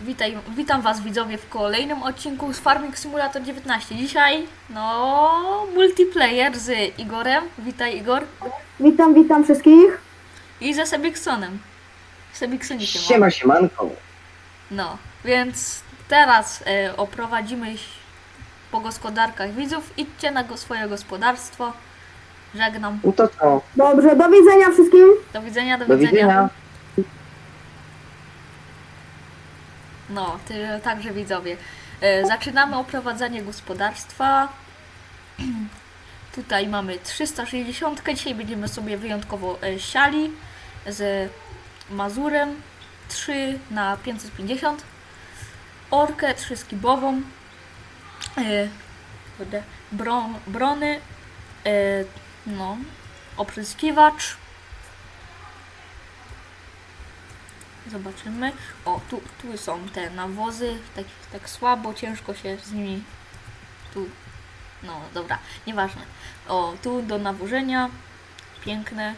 Witaj, witam Was widzowie w kolejnym odcinku z Farming Simulator 19. Dzisiaj, no, multiplayer z Igorem. Witaj Igor. Witam, witam wszystkich. I ze Sebiksonem. Sebiksonikiem. Siema, siemanko. No, więc teraz e, oprowadzimy się po gospodarkach widzów. Idźcie na go, swoje gospodarstwo. Żegnam. No to co? Dobrze, do widzenia wszystkim. Do widzenia, do, Do widzenia. No, ty, także widzowie. E, zaczynamy oprowadzanie gospodarstwa. Tutaj mamy 360. Dzisiaj będziemy sobie wyjątkowo e, siali z Mazurem 3 na 550. Orkę 3 skibową. E, bron, brony. No, opryskiwacz. Zobaczymy. O, tu, tu są te nawozy, tak, tak słabo, ciężko się z nimi tu, no dobra, nieważne. O, tu do nawożenia, piękne,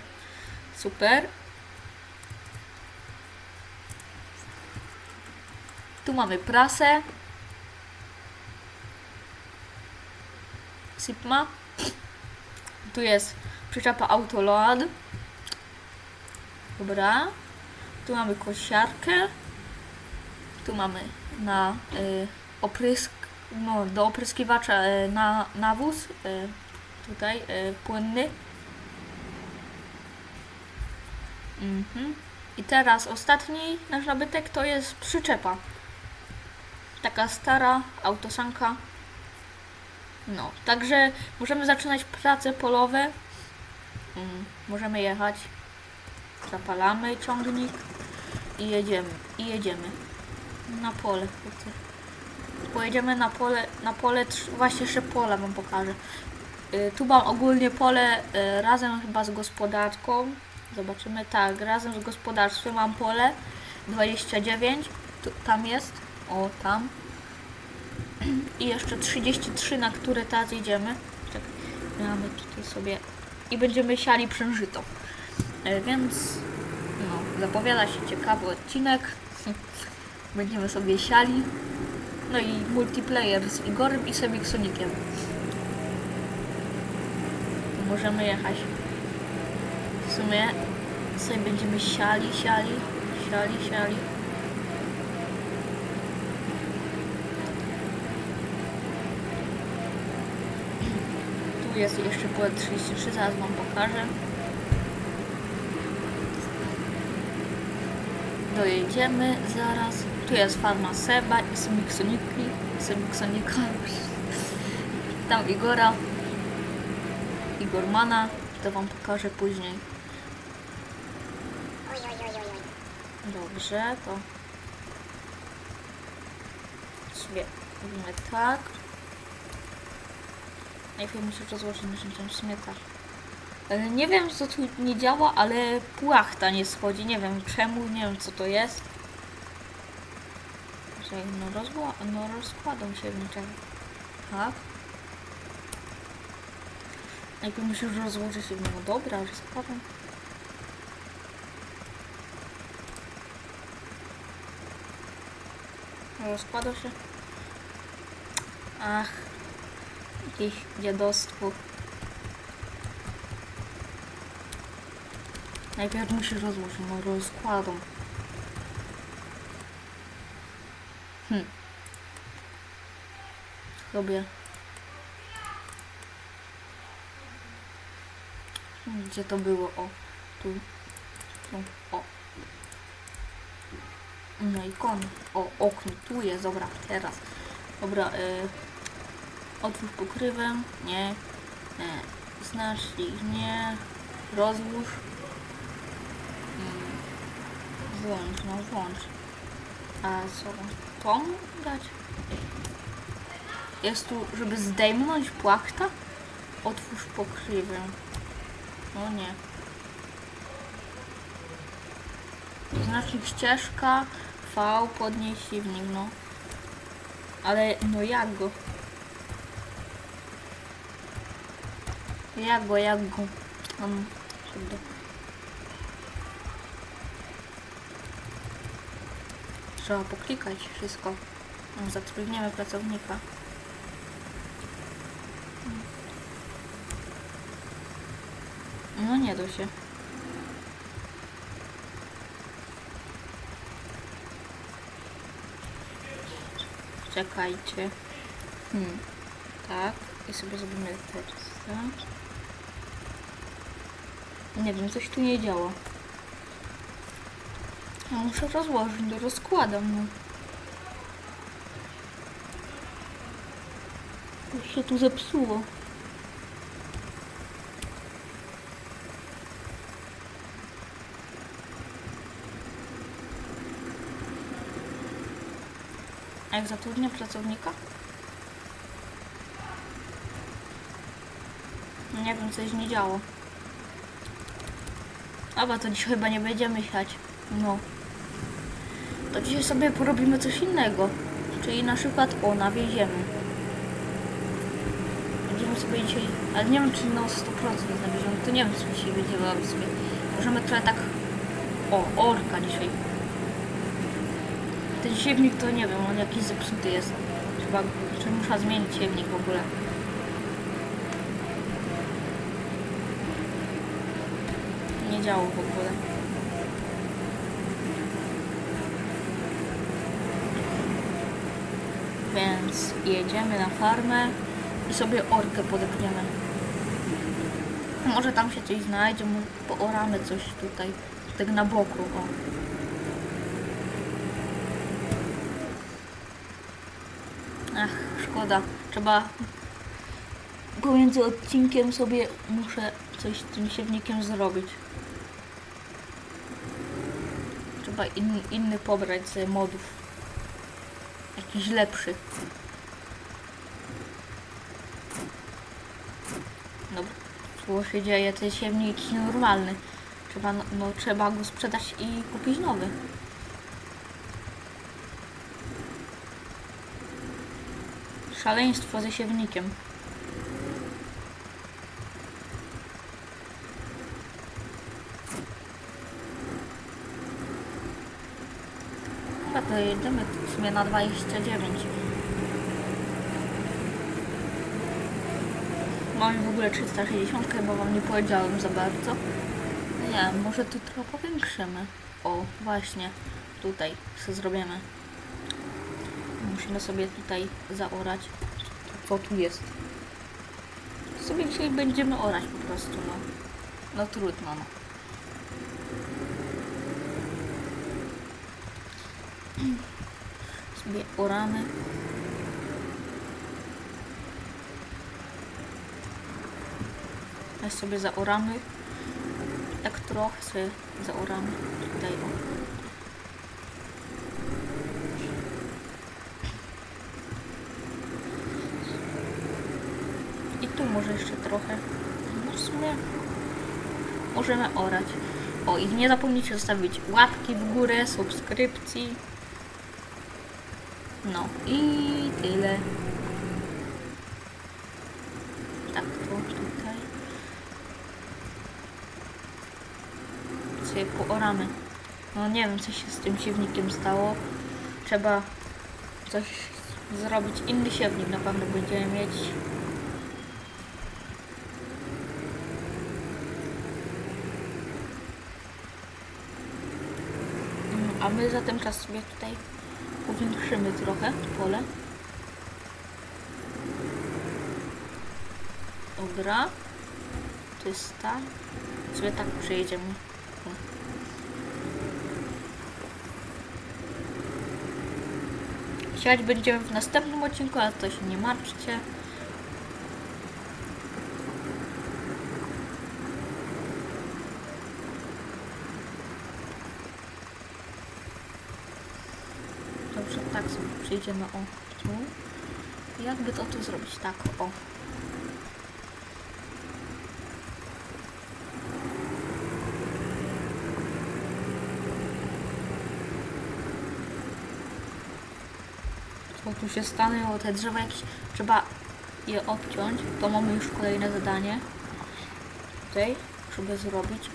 super. Tu mamy prasę. Sipma. Tu jest przyczepa Autoload. Dobra. Tu mamy kosiarkę. Tu mamy na y, oprysk, no, do opryskiwacza y, na nawóz. Y, tutaj y, płynny. Mhm. I teraz ostatni nasz nabytek to jest przyczepa. Taka stara autosanka. No, także możemy zaczynać prace polowe. Mm, możemy jechać. Zapalamy ciągnik i jedziemy. I jedziemy. Na pole. Pojedziemy na pole, na pole, właśnie jeszcze pola wam pokażę. Y, Tu mam ogólnie pole y, razem chyba z gospodarką. Zobaczymy, tak, razem z gospodarstwem mam pole 29. Tu, tam jest. O, tam. I jeszcze 33, na które teraz jedziemy. Czekaj, mamy tutaj sobie. I będziemy siali przężyto. E, Więc zapowiada się ciekawy odcinek. Będziemy sobie siali. No i multiplayer z Igorem i Sonikiem. Możemy jechać. W sumie sobie będziemy siali, siali, siali, siali. Tu jest jeszcze pole 33, zaraz wam pokażę. Dojedziemy zaraz. Tu jest farma Seba i Semiksoniki. Semiksonika. Tam Igora. Igormana. To wam pokażę później. Dobrze, to sobie robimy tak. Najpierw muszę rozłożyć narzędzia w sumie tak. E, Nie wiem co tu nie działa, ale płachta nie schodzi. Nie wiem czemu, nie wiem co to jest. No, rozła, no rozkładam się w niczego. Tak. Najpierw muszę rozłożyć się. No dobra, rozkładam. Rozkłada się. Ach. Jakieś dziadostwo. Najpierw muszę rozłożyć, no rozkładam. Hm. Sobie. Gdzie to było? O, tu. Tu, o. No i kon. O, okno. Tu jest, dobra, teraz. Dobra, y, otwórz pokrywę. Nie. nie. Znacznik, nie. Rozłóż. Włącz, no włącz. A co? Tom dać? Jest tu, żeby zdejmnąć płachta? Otwórz pokrywę. No nie. Znacznik ścieżka V podnieś silnik, no. Ale no jak go? Jak go, jak go? Um, trzeba poklikać wszystko. No, Zatrudniamy pracownika. No nie da się. Czekajcie. Hmm. Tak. I sobie zrobimy teraz. Nie wiem, coś tu nie działa. Ja muszę rozłożyć, to rozkładam. No. Coś się tu zepsuło. A jak zatrudnię pracownika? Nie wiem, coś nie działo. Dobra, to dzisiaj chyba nie będziemy siać. No. To dzisiaj sobie porobimy coś innego. Czyli na przykład, o, nawieziemy. Będziemy sobie dzisiaj, ale nie wiem, czy na 100% nawieziemy. To nie wiem, co dzisiaj będziemy robić sobie. Możemy trochę tak, o, orka dzisiaj. Ten siewnik to nie wiem, on jakiś zepsuty jest. Chyba, czy muszę zmienić siewnik w ogóle. Nie działo w ogóle. Więc jedziemy na farmę i sobie orkę podepniemy. Może tam się coś znajdzie, pooramy coś tutaj, tak na boku, o. Ach, szkoda. Trzeba pomiędzy odcinkiem sobie muszę coś z tym siewnikiem zrobić. Trzeba in, inny pobrać z modów. Jakiś lepszy. Dobra. Co się dzieje? Ten siewnik jakiś normalny. Trzeba, no, no, trzeba go sprzedać i kupić nowy. Szaleństwo ze siewnikiem. Chyba to jedziemy w sumie na 29. Mamy w ogóle 360, bo wam nie powiedziałem za bardzo. Nie, może tu trochę powiększymy. O, właśnie. Tutaj sobie zrobimy. Musimy sobie tutaj zaorać. Co tu jest? Sobie dzisiaj będziemy orać po prostu, no. No trudno, no. Sobie oramy. Teraz sobie zaoramy. Tak trochę sobie zaoramy. Tutaj o. I tu może jeszcze trochę. No w sumie możemy orać. O i nie zapomnijcie zostawić łapki w górę, subskrypcji. No i tyle. Tak to tutaj. Sobie pooramy. No nie wiem co się z tym siewnikiem stało. Trzeba coś zrobić. Inny siewnik na pewno będziemy mieć. Mm, A my za ten czas sobie tutaj powiększymy trochę pole. Dobra. To jest ta. Sobie tak przejedziemy. O. Siać będziemy w następnym odcinku, ale to się nie martwcie. Dobrze, tak sobie przejdziemy o tu. Jakby to tu zrobić? Tak, o. Co tu się stanęło? Te drzewa jakieś... Trzeba je obciąć. To mamy już kolejne zadanie. Tutaj, żeby zrobić.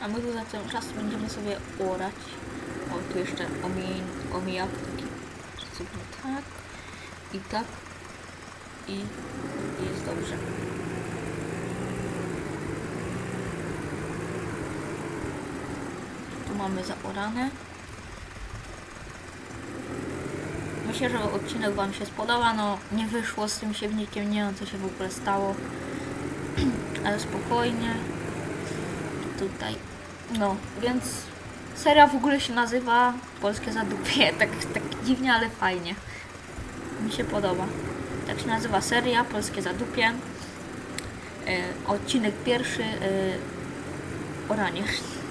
A my tu za ten czas będziemy sobie orać. O, tu jeszcze omij, omijak taki. Tak. I tak. I jest dobrze. Tu mamy zaorane. Myślę, że odcinek Wam się spodoba. No, nie wyszło z tym siewnikiem, nie wiem co się w ogóle stało. Ale spokojnie. Tutaj. No, więc seria w ogóle się nazywa Polskie Zadupie. Tak, tak dziwnie, ale fajnie. Mi się podoba. Tak się nazywa seria Polskie Zadupie. E, odcinek pierwszy e, Oranie.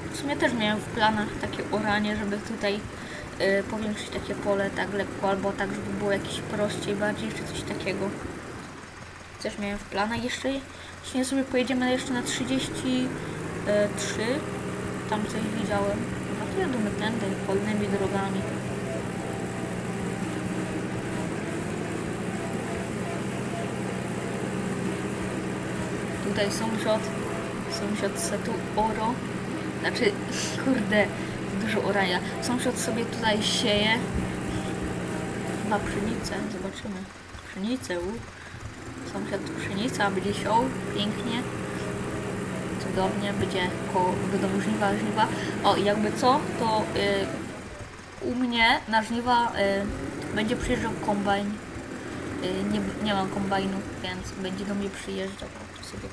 W sumie też miałem w planach takie oranie, żeby tutaj y, powiększyć takie pole tak lekko, albo tak, żeby było jakieś prościej bardziej, czy coś takiego. Też miałem w planach jeszcze, jeśli sobie pojedziemy jeszcze na 33, tam coś widziałem. No to jedziemy tędy, polnymi drogami. Tutaj sąsiad, sąsiad se tu oro, znaczy, kurde, dużo orania. Sąsiad sobie tutaj sieje. Ma pszenicę, zobaczymy. Pszenicę, u. Sąsiad pszenica, będzie siął, pięknie. Cudownie, będzie koło, będą żniwa, żniwa. O, jakby co, to y, u mnie na żniwa y, będzie przyjeżdżał kombajn. Y, nie, nie mam kombajnu, więc będzie do mnie przyjeżdżał. Sobie.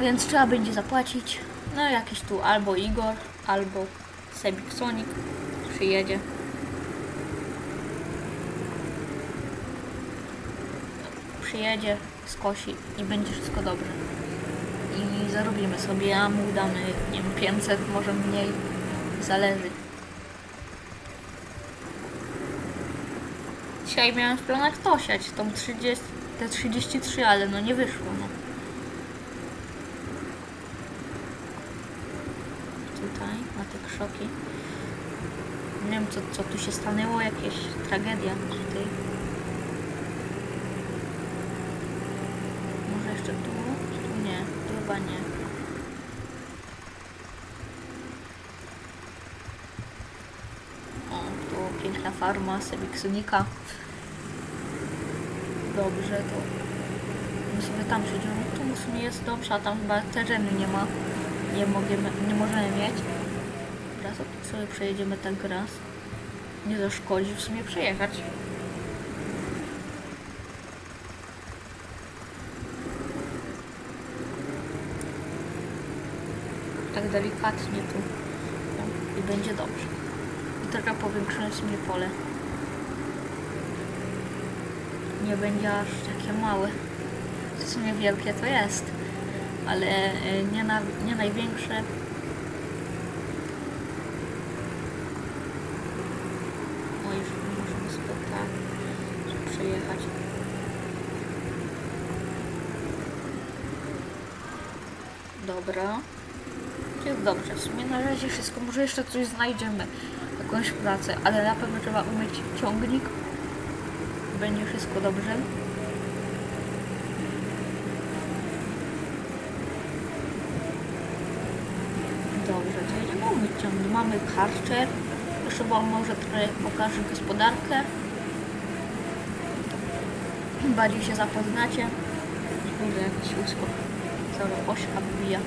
Więc trzeba będzie zapłacić. No jakiś tu albo Igor, albo Sebik Sonic przyjedzie. Przyjedzie, skosi i będzie wszystko dobrze. I zarobimy sobie, a mu damy, nie wiem, 500, może mniej. Zależy. Dzisiaj miałem w planach to siać, tą 30, te 33, ale no nie wyszło, no. tutaj, krzoki. Nie wiem, co, co tu się stanęło, jakieś tragedia tutaj. Może jeszcze tu? Tu nie, tu chyba nie. O, tu piękna farma Sebiksunika. Dobrze, to my sobie tam przejdziemy. Tu w sumie jest dobrze, a tam chyba terenu nie ma nie, możemy, nie możemy mieć. Teraz tu sobie przejedziemy tak raz. Nie zaszkodzi w sumie przejechać. Tak delikatnie tu. No, I będzie dobrze. I trochę powiększymy sobie pole. Nie będzie aż takie małe. W sumie wielkie to jest ale e, nie, na, nie największe. O, już możemy sobie tak przejechać. Dobra. Jest dobrze. W sumie na razie wszystko. Może jeszcze coś znajdziemy. Jakąś pracę, ale na pewno trzeba umyć ciągnik. Będzie wszystko dobrze. Dobrze, to jedziemy umyć ciągnik. Mamy karczer. Jeszcze wam może trochę pokażę gospodarkę. Bardziej się zapoznacie. Kurde, jakiś uskok. Cała ośka wybija.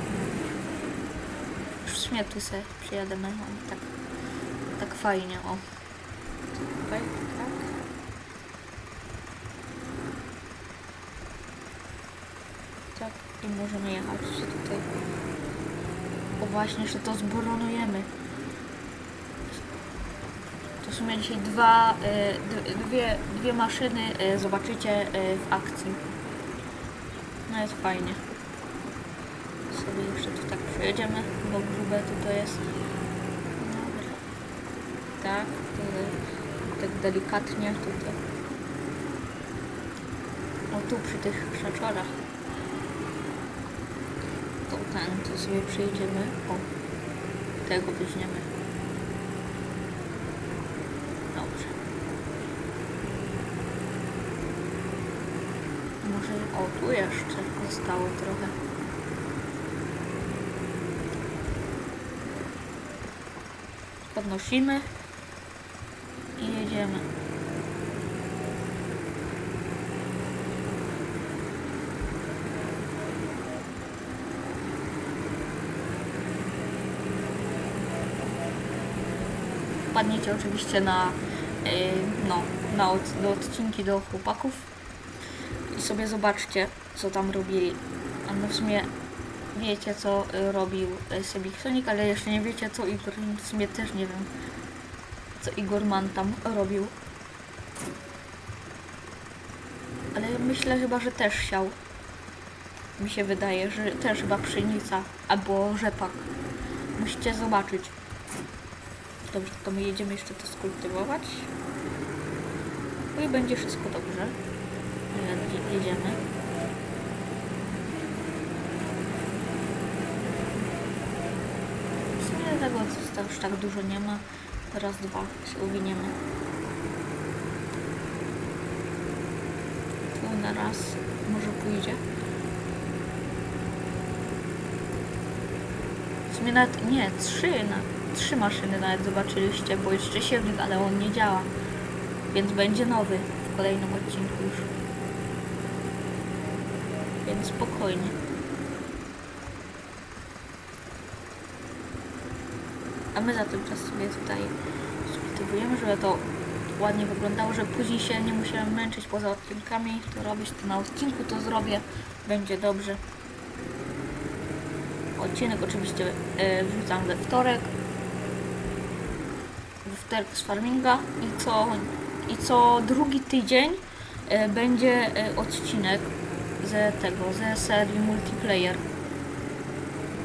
Już w sumie tu sobie przyjademy. O, tak, tak fajnie, o. Tutaj, tak. Tak, i możemy jechać tutaj. O właśnie, że to zboronujemy. W sumie dzisiaj dwa, y, dwie, dwie maszyny y, zobaczycie y, w akcji. No jest fajnie. Sobie jeszcze tu tak przejedziemy, bo grube tu to jest. Dobra. Tak, tak delikatnie tutaj. O tu przy tych krzaczorach to ten, to sobie przejdziemy. O, tego weźmiemy. Dobrze. Może, o tu jeszcze zostało trochę. Podnosimy i jedziemy. Wpadnijcie oczywiście na, yy, no, na od, do odcinki do chłopaków sobie zobaczcie, co tam robili. A no w sumie wiecie, co y, robił y, Sebik Sonic, ale jeszcze nie wiecie, co Igor, w sumie też nie wiem, co Igor Man tam robił. Ale myślę chyba, że też siał. Mi się wydaje, że też chyba pszenica albo rzepak. Musicie zobaczyć. Dobrze, to my jedziemy jeszcze to skultywować. No i będzie wszystko dobrze. Je- Jedziemy. W sumie tego to już tak dużo nie ma. Raz, dwa się uwiniemy. Tu na raz może pójdzie. W sumie nawet nie, trzy, na, trzy maszyny nawet zobaczyliście, bo jeszcze silnik, ale on nie działa. Więc będzie nowy w kolejnym odcinku już. Spokojnie. A my za ten czas sobie tutaj skultywujemy, żeby to ładnie wyglądało, żeby później się nie musiałem męczyć poza odcinkami, to robić to na odcinku, to zrobię, będzie dobrze. Odcinek oczywiście e, wrzucam we wtorek, we wtorek z farminga i co, i co drugi tydzień e, będzie e, odcinek ze tego, ze serii multiplayer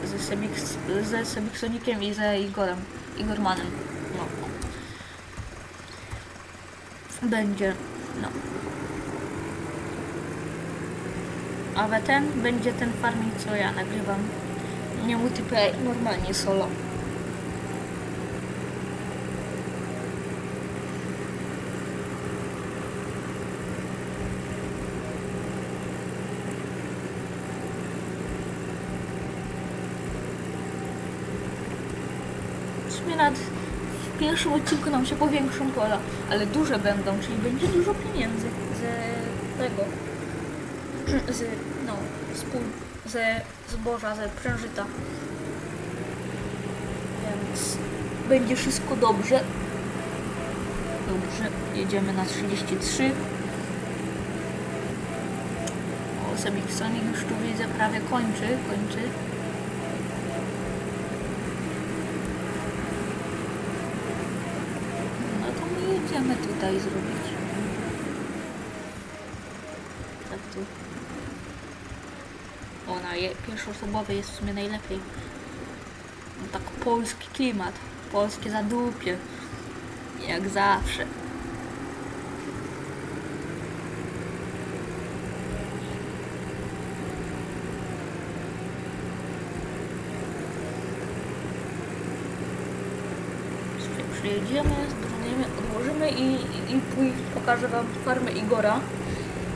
ze Sebix, ze Sebixonikiem i ze Igorem, Igormanem. No. Będzie, no. A we ten będzie ten farming, co ja nagrywam. Nie multiplayer, normalnie solo. W sumie nawet w pierwszym odcinku nam się powiększą pola, ale duże będą, czyli będzie dużo pieniędzy ze tego, z, no, z pól, ze zboża, ze przężyta. Więc będzie wszystko dobrze. Dobrze, jedziemy na 33. O, Semixonik już tu widzę prawie kończy, kończy. No to my jedziemy tutaj zrobić. Tak tu. O, na je- pierwszoosobowej jest w sumie najlepiej. No, tak polski klimat. Polskie zadupie. Jak zawsze. przyjedziemy, odłożymy i, i, pokażę Wam farmę Igora.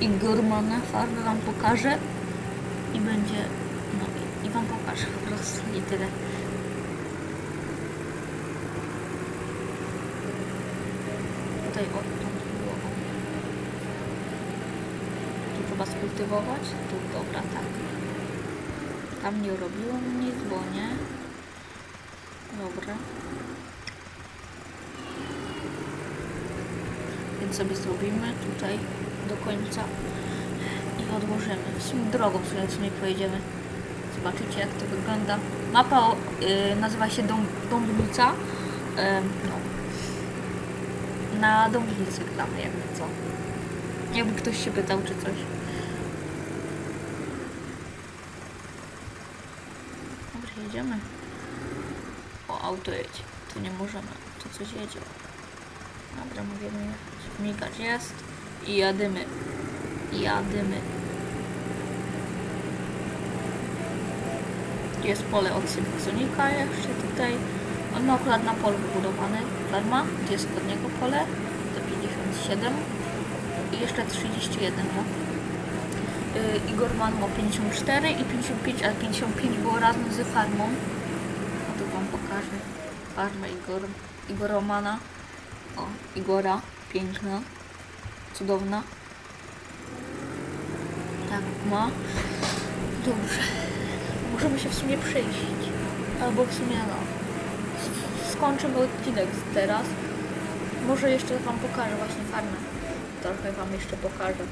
Igormana farmę Wam pokażę i będzie, no i, i Wam pokażę po prostu i tyle. Tutaj odtąd było. Tu trzeba skultywować, tu dobra, tak. Tam nie robiłem nic, bo nie. Dobra. Więc sobie zrobimy tutaj do końca i odłożymy. Sumie drogą sobie w sumie pojedziemy. Zobaczycie jak to wygląda. Mapa y, nazywa się Dąb Dąbnica. No. Na Dąblicy gramy jakby co. Jakby ktoś się pytał czy coś. Dobra, jedziemy. O, auto jedzie. Tu nie możemy. Tu coś jedzie. Dobra, możemy jechać. Migacz jest. I jadymy. Jadymy. Jest pole od Symfonika jeszcze tutaj. On ma akurat na polu wybudowane farma. Jest od niego pole? To 57. I jeszcze 31 ma. y, Igor Man ma 54 i 55, a 55 było razem z farmą. A tu wam pokażę farmę Igor, Igoromana. O, Igora, piękna, cudowna. Tak ma. Dobrze. Możemy się w sumie przejść. Albo w sumie no. Skończymy odcinek teraz. Może jeszcze wam pokażę właśnie farmę. Trochę wam jeszcze pokażę.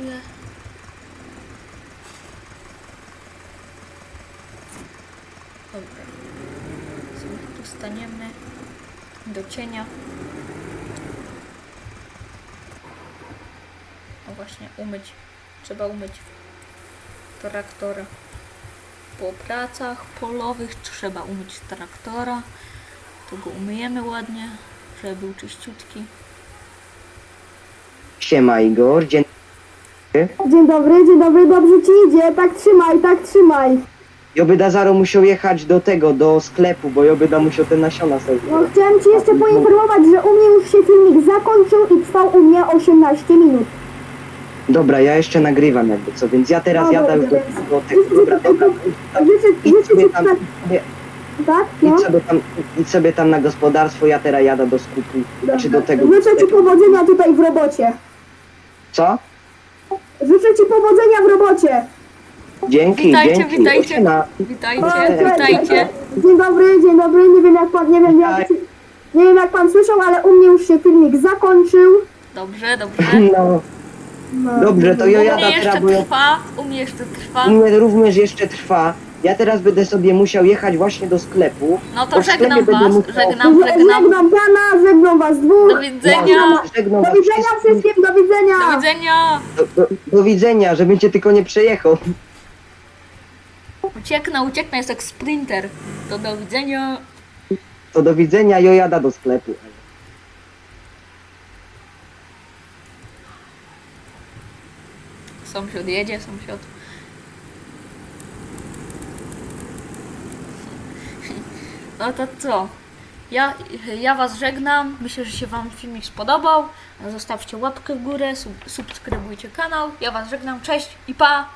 Sobie. Dobra. Sobie tu staniemy do cienia. No właśnie, umyć. Trzeba umyć traktora. Po pracach polowych trzeba umyć traktora. To go umyjemy ładnie, żeby był czyściutki. Siema Igor, dzień Dzień dobry, dzień dobry, dobrze ci idzie, tak trzymaj, tak trzymaj. Jobyda Zaro musiał jechać do tego, do sklepu, bo Jobyda musiał te nasiona sobie No chciałem ci jeszcze poinformować, że u mnie już się filmik zakończył i trwał u mnie 18 minut. Dobra, ja jeszcze nagrywam jakby co, więc ja teraz No jadę już do, do tego. Dobra, dobra, Życzę, idź życzę sobie tam, tak, idź tak, no. sobie tam, idź sobie tam na gospodarstwo, ja teraz jadę do skupu, czy do tego. Życzę ci powodzenia tutaj w robocie. Co? Życzę ci powodzenia w robocie. Dzięki, Witajcie, dzięki. witajcie. Siema. Witajcie, O, cześć, witajcie. Dzień dobry, dzień dobry, nie wiem jak pan, nie wiem jak, Witaj. nie wiem jak pan słyszał, ale u mnie już się filmik zakończył. Dobrze, dobrze. No, No. dobrze, to U ja mnie jeszcze trwa, u mnie jeszcze trwa. u mnie również jeszcze trwa. Ja teraz będę sobie musiał jechać właśnie do sklepu. No bo to w sklepie żegnam będę was, musiał- żegnam, Żegnam żegnam. pana, żegnam was dwóch. Do widzenia. Żegnam Do was widzenia wszystkich. wszystkim, do widzenia. Do widzenia. Do, do, do widzenia, żebym cię tylko nie przejechał. Ucieknę, ucieknę, jest jak sprinter. To do widzenia. To do widzenia, jo jada do sklepu. Sąsiad jedzie, sąsiad. No to co? Ja, ja was żegnam. Myślę, że się wam filmik spodobał. Zostawcie łapkę w górę, sub, subskrybujcie kanał. Ja was żegnam. Cześć i pa!